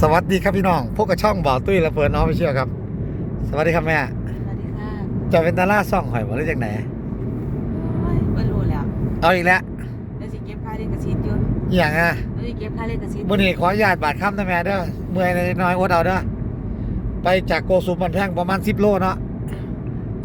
สวัสดีครับพี่น้อง พวกกับช่องบ่าวตุ้ยละเพินน้องไปเชื่อครับ สวัสดีครับแม่สวัสดีค่ะจะเป็นดาราซ่องหอยบ่หรือจากไหน โอ้ยไม่รู้แล้วเอาอีกแล้วเดี๋ยวสิเก็บค่าเลขกระซิบอยู่อหย่างอะเดี๋ยวสิเก็บค่าเลขกระซิบมื่อนี้ขออนุญาตบาดค่ำนะแม่เด้อเมื่อยน้อยๆอดเอาเด้อไปจากโกสุมบันแท่งประมาณสิบโลเนาะ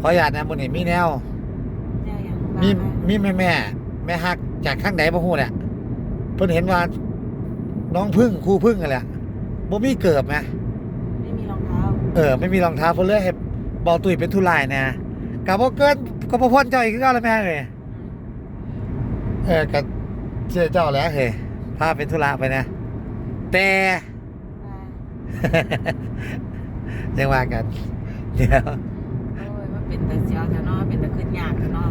ขออนุญาตนะมื่อนี้มีแนว ได้ยังมีบ้างไหมีแม่แม่แม่ฮักจากข้างไหนบ่ฮู้เนี่ยเพิ่นเห็นว่าน้องพึ่งครูพึ่งกันแหละ บ่มีเกิบไหมไม่มีรองเท้าเออไม่มีรองเท้าเพิ่นเลยให้เบาตุ้ยเป็นทุลายนะกับบ่เกินก็บ่พ้นเจ้าอีกคือเก่าแล้วแม่เอ้ยเออก็เชื่อเจ้าแล้วเฮ้ยพาเป็นธุระไปนะ แต่ ยังว่ากันเดี๋ยวโอ้ยมันเป็นแต่เสียวแถวเนอเป็นแต่ขึ้นยากแถวเนอ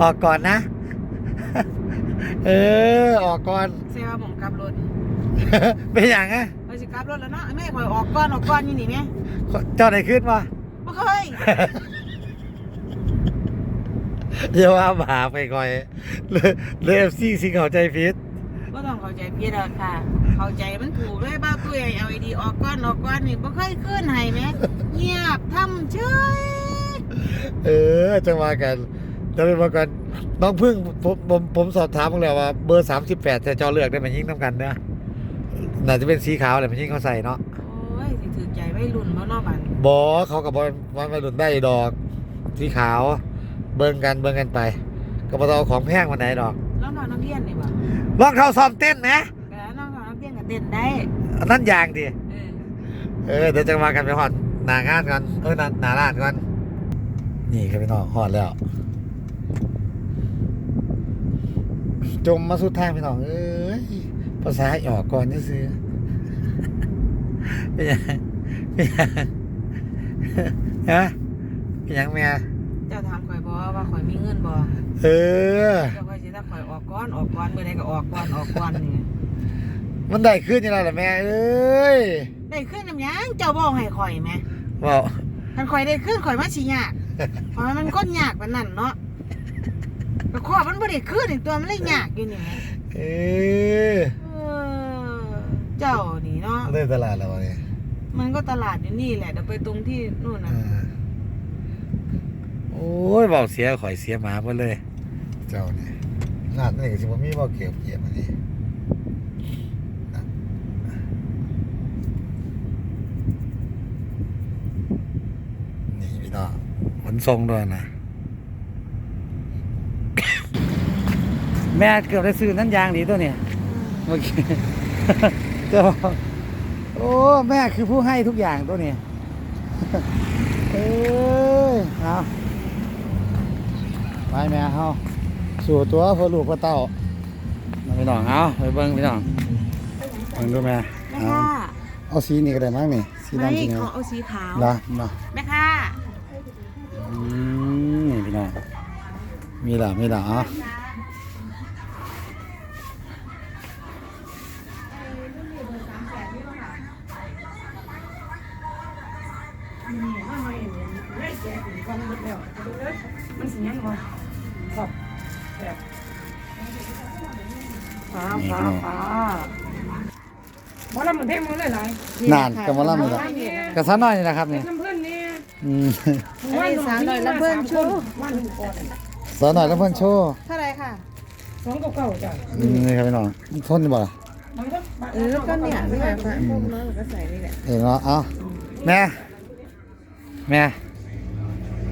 ออกก่อนนะ เออ ออกก่อน เสียว่าผมกลับรถเป็นอย่างไงเราสิกลับรถแล้วเนาะแม่คอยออกก่อนออกก่อนนี่นี่แม่เจ้าไหนขึ้นวะบ่เคยเดี๋ยวว่าบาไปก่อยเลยเลยเอฟซีสิเขาใจพิษบ่ต้องเข้าใจผิดหรอกค่ะ เข้าใจมันถูกเลยบ้าตุ้ยเอาไอดีออกก่อนออกก่อนนี่บ่เคยขึ้นให้แม่เงียบทำเฉยเออจังหวะกันจะเป็นมากัน น้องพึ่งผมผมผมสอบถามมาแล้วว่าเบอร์สามสิบแปดจะจอเลือกได้มันยิ่งน้ำกันเนอะน่าจะเป็นสีขาวแหละมันยิ่งเขาใส่เนาะโอ้ยสิถือใจไว้รุ่นบ่เนาะบัดบอเขากับบอลวันวัยรุ่นได้ดอก สีขาว เบิ่งกันเบิ่งกันไปก็บ่ต้องเอาของแพงมาไหนดอกรองเท้านักเรียนนี่บ่รองเท้าซ้อมเต้นนะแต่รองเท้านักเรียนก็เต้นได้อันนั่นอย่างดิเออเออเดี๋ยวจะมากันไปหอดหนางานกันเออหนาหนาร้านกันนี่ครับพี่น้องหอดแล้ว จมมาสุดทางพี่น้องเอ้ยภาษาออกก่อนนี่ซื้อเป็นยังเป็นยังฮะเป็นยังแม่เจ้าถามข่อยบ่ว่าข่อยมีเงินบ่เออเจ้าข่อยสิถ้าข่อยออกก่อนออกก่อนเมื่อใดก็ออกก่อนออกก่อนนี่มันได้ขึ้นยังไงล่ะแม่เอ้ยได้ขึ้นนำหยังเจ้าบ่ให้ข่อยแหมว้าวคันข่อยได้ขึ้นข่อยมาสิยากเพราะว่ามันคนยากปานนั้นเนาะ แต่ข้อมันบ่ได้ขึ้นอีกตัวมันเลยยากอยู่นี่แหมเออเออเจ้านี่เนาะ ได้ตลาดแล้ววะเนี่ยมันก็ตลาดอยู่นี่แหละเดี๋ยวไปตรงที่นู่นน่ะ อ่าโอ้ยเบาเสียข่อยเสียหมาไปเลย เจ้านี่งานนี่ก็สิบ่มีเบาเก็บเกียบอันนี้นะนี่พี่น้องขนทรงด้วยนะ แม่เกือบได้ซื้อนั่นยางดีตัวเนี่ยเมื่อกี้เจ้าโอ้แม่คือผู้ให้ทุกอย่างตัวเนี่ยเอ้ยเอาไปแม่เฮาสู่ตัวพ่อลูกพ่อเต้ามาพี่น้องเอาไปเบิ่งพี่น้องเบิ่งดูแม่แม่เอาค่ะ เอาสีนี้ก็ได้มั้งนี่สีไม่ดำสีนี้เขาเอาสีขาวนะนะแม่ค่ะอืมนี่พี่น้องมีละมีละ เอะนี่พี่น้องหมอลำเหมือนเพลงมันเลยหลายนานกับมาล่ำนี่ละกระสันน้อยนี่นะครับนี่น้ำเพื่อนนี่อืมอันนี้สาวหน่อยแล้วเบิ้ลชูวันหนึ่งก่อนสอนหน่อยแล้วเพื่อนโชว์เท่าไหรค่ะสองเก่าๆจ้ะอืมนี่ครับพี่น้องทนอยู่บ่ล่ะมันก็เออก็เนี่ยนี่แหละค่ะพวกน้องก็ใส่นี่แหละเห็นเนาะเอาแม่แม่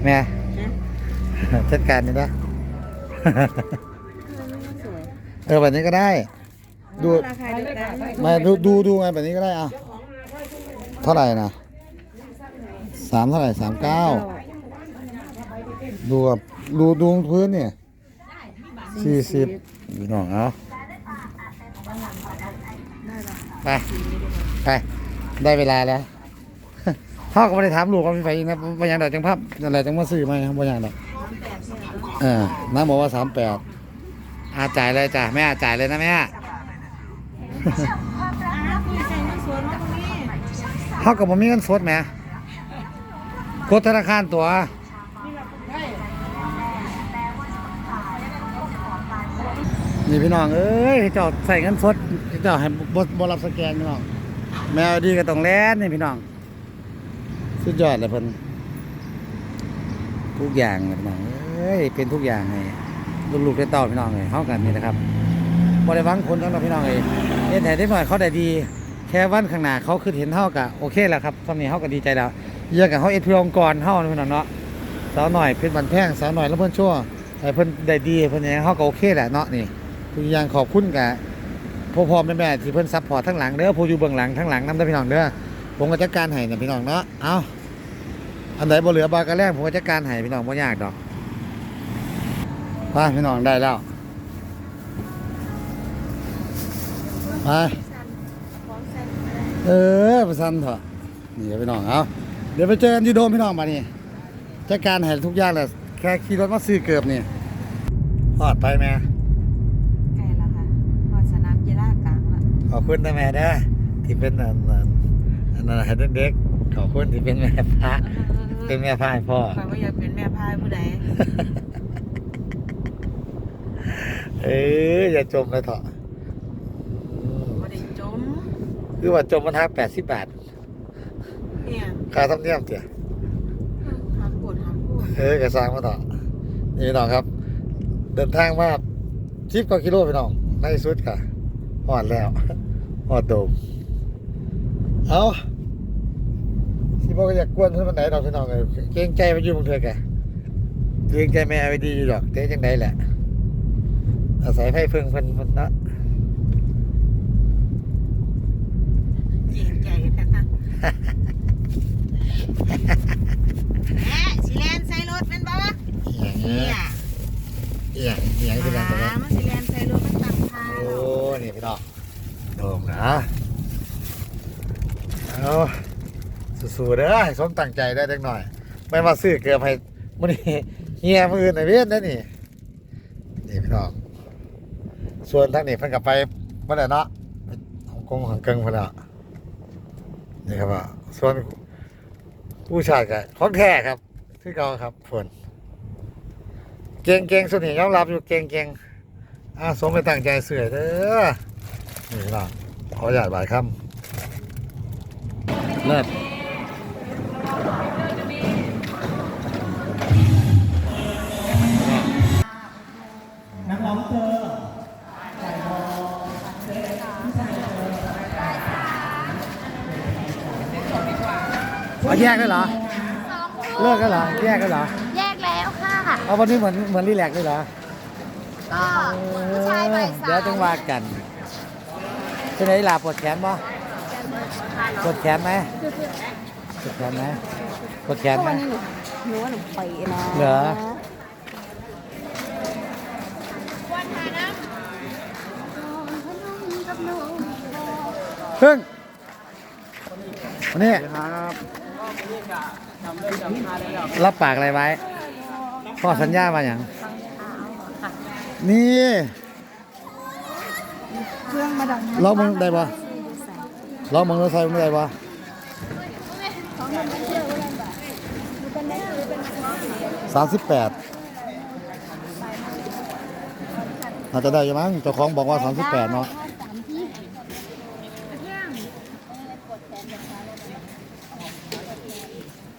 แม่จัดการนี่นะสวยเออแบบนี้ก็ได้ ดูราคาเดียวกันมาดูดูดูไงแบบนี้ก็ได้อะเท่าไหร่นะสามเท่าไหร่สามเก้าดูกับดูดูพื้นเนี่ยสี่สิบพี่น้องเอาไปไปได้เวลาแล้ว พ่อก็ไม่ได้ถามลูกเขาไปอีกนะว่าอย่างไรจังภาพอะไรจังมาซื้อไหมครับว่าอย่างไรเออน้าบอกว่าสามแปดอาจ่ายเลยจ้ะแม่จ่ายเลยนะแม่คุยใส่เงินสวนมาตรงนี้เขากับผมมีเงินสดไหมกดธนาคารตัว นี่พี่น้อง เอ้ยเจ้าใส่เงินสดเจ้าให้บ่บ่รับสแกนพี่น้อง แมวดีก็ต้องแล่นนี่พี่น้อง สุดยอดเลยเพิ่นทุกอย่างเลยพี่น้องเอ้ยเป็นทุกอย่างให้ลูกๆได้เต้าพี่น้องเลยเฮากันนี่นะครับบ่ได้หวังผลสำหรับพี่น้องเลยเฮ็ดให้ได้หน่อยเขาได้ดี แค่วันข้างหน้าเขาคือเห็นเฮาก็โอเคแล้วครับตอนนี้เฮาก็ดีใจแล้วเยอะกับเฮาเอ็ดเพื่อองค์กรเฮานี่พี่น้องเนาะสาวหน่อยเพชรบันแพงสาวหน่อยแล้วเพิ่อนชั่วให้เพิ่อนได้ดีเพิ่อนย่างนี้าก็โอเคแหละเนาะนี่ทุกอย่างขอบคุณกับพ่อพ่อแม่แม่ที่เพิ่อนซัพพอร์ตทั้งหลังเด้อผู้อยู่เบื้องหลังทั้งหลังน้ำเด้พี่น้องเด้อ ผมก็จัดการให้นะพี่น้องเนาะเอาอันไหนบ่เหลือบากระแรกผมก็จัดการให้พี่น้องบ่ยากดอกไปพี่น้องได้แล้วไปเออประสันเถอะนี่พี่น้องเอาเดี๋ยวไปเจอกันที่โดมพี่น้องมานี่จัดการให้ทุกอย่างเลยแค่ขี่รถมาซื้อเกือบนี่พอดไปแม่ใกล้แล้วค่ะพอสนามกีฬากลางแล้วขอบคุณนะแม่นะที่เป็นอัน นั้นอันนั้นให้เด็กๆขอบคุณที่เป็นแม่พระเป็นแม่พระให้พ่อข่อยว่าอยากเป็นแม่พายผู้ใดเอ้ยอย่าจมเลยเถอะบ่ได้จมคือว่าจมมันทักแปดสิบบาทเนี่ยค่าธรรมเนียมเถี่ยหามปวดหามปวดเอ้ยกระซังมาต่อนี่พี่น้องครับ เดินทางมาสิบกว่ากิโลพี่น้องในที่สุดค่ะหอดแล้วหอดโดม เอาที่บอกว่าอยากกวนเพื่อนมันไหนดอกพี่น้องเลยเกรงใจมาอยู่เมืองเถื่อกะเกรงใจแม่เอาไว้ดีอยู่ดอกเต้จังไดแหละ อาศัยไฟเพิ่งเพิ่นเพิ่นเนาะเจียงใจกันนะแหมสิแลนใส่รถแม่นบ่อย่างเนี่เงี้ยยอย่างอย่างที่นั่นตรงอ่านั้นมันสิแลนใส่รถมันตั้งทาโอ้แล้วนี่พี่น้องโดมนะ เอาสู้ๆเด้อสมตั้งใจได้เล็กหน่อยไม่มาซื้อเกือบให้มื้อนี้เฮียมื้ออื่นไอ้เวียนนะนี่นี่พี่น้องส่วนทางนี้เพิ่นก็ไปบ่อได้เนาะฮ่องกงฮ่องกงเพิ่นอะนี่ครับว่าส่วนผู้ชายก็ของแท้ครับที่เก่าครับเพิ่นเก่งเก่งๆส่วนนี้ยอมรับอยู่เก่งเก่งๆอ่าสมไปตั้งใจเสื่อยเด้อนี่พี่น้องขออนุญาตบ่ายค่ำ เลิศเอาแยกได้เหรอเลิกกันเหรอ แยกกันเหรอ แยกแล้วค่ะ เอาวันนี้เหมือนเหมือนรีแลกซ์เลยเหรอก็ผู้ชายบ่ายสามเดี๋ยวต้องว่ากันเป็นไงลาปวดแขนบ่ ปวดแขนไหมปวดแขนไหมปวดแขนไหมหนูว่าหนูไปนะเหรอเพิ่งวันนี้รับปากอะไรไว้พ่อสัญญามาอย่างนี่เครื่องมาดังลองมึงได้ปะ ลองมึงรถไฟมึงได้ปะสามสิบแปดอาจจะได้อยังมั้งเจ้าของบอกว่าสามสิบแปดเนาะ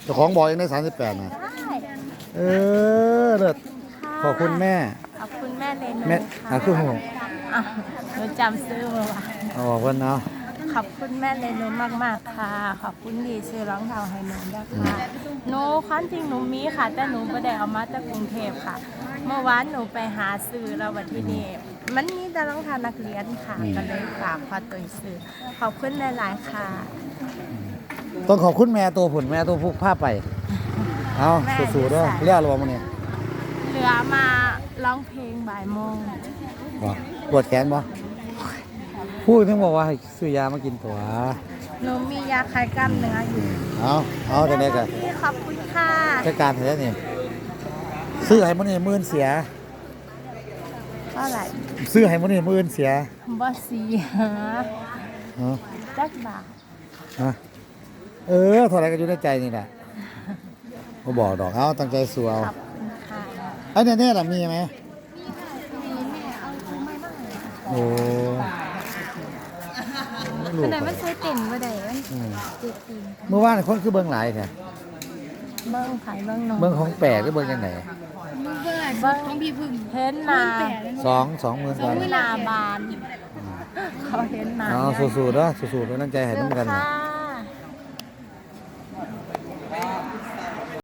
เจ้าของบอกเองได้สามสิบแปดนะเออเลิศขอบคุณแม่ ขอบคุณแม่เลนแม่อะคือผมอะหนูจำซื้อมาว่าเอาบอกเพิ่นเนาะ ขอบคุณแม่เลนมากๆค่ะ ขอบคุณดีซื้อรองเท้าให้หนูด้วยค่ะหนูความจริงหนูมีค่ะ แต่หนูไม่ได้เอามาจากกรุงเทพค่ะ เมื่อวานหนูไปหาซื้อแล้ววันที่นี่มันมีแต่รองเท้านักเรียนค่ะก็เลยฝากพอตัวซื้อขอบคุณหลายๆค่ะ ต้องขอบคุณแม่ตัวผุนแม่ตัวพุกผ้าไป เอาแม่สู้ๆเด้วยดีใจเรียกอะไรวะมันเนี่ยเหลือมาร้องเพลงบ่ายโมงบ่ปวดแขนบ่ พูดถึงบอกว่าให้ซื้อยามากินตัวหนูมียาคลายกล้ามเนื้ออยู่เอาเอาแต่ไหนกันพี่ขอบคุณค่ะจัดการให้แล้วนี่ซื้อให้มันนี่มื่นเสียเท่าไหร่ซื้อให้มันนี่มื่นเสียบอสสีหาฮะจักบาทฮะเออเท่าไหรก็อยู่ในใจนี่แหละก็บอกดอกเอาตั้งใจสู้เอาขอบคุณค่ะไอ้เนี่ยเนี่ยล่ะมีไหมมีแม่เอาคูไม่มาให้โอ้ ลูอักนไหนมันใช้เต็นบ่ได้มันอืมเจ็บตีนเมื่อวานคนคือเบิ่งหลายแท้เบิ่งไผเบิ่งน้องเบิ่งของแปลกหรือเบิ่งจังไดเบิ่งของพี่พึ่งเห็นหน้าสองสองหมื่นกว่าเห็นหน้าบาน เขาเห็นหน้าเอาสู้ๆเด้อสู้ๆเป็นกำลังใจให้นำกันค่ะนะ